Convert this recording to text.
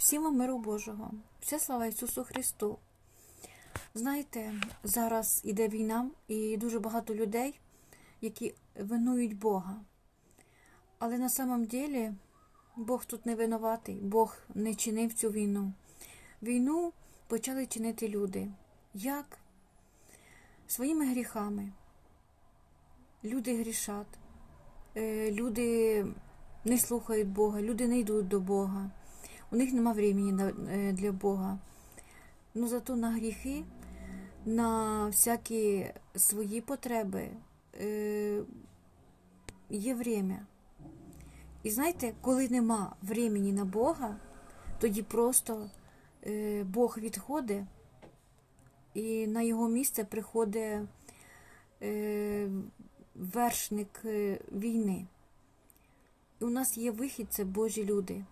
Всім миру Божого. Вся слава Ісусу Христу. Знаєте, зараз іде війна і дуже багато людей, які винують Бога. Але на самом ділі Бог тут не винуватий, Бог не чинив цю війну. Війну почали чинити люди. Як? Своїми гріхами. Люди грішать, Е, люди не слухають Бога, люди не йдуть до Бога. У них нема времени е, для Бога. Ну зато на гріхи, на всякі свої потреби е, є время. І знаєте, коли нема времени на Бога, тоді просто е, Бог відходить, і на його місце приходить вершник війни. І у нас є вихід, це Божі люди.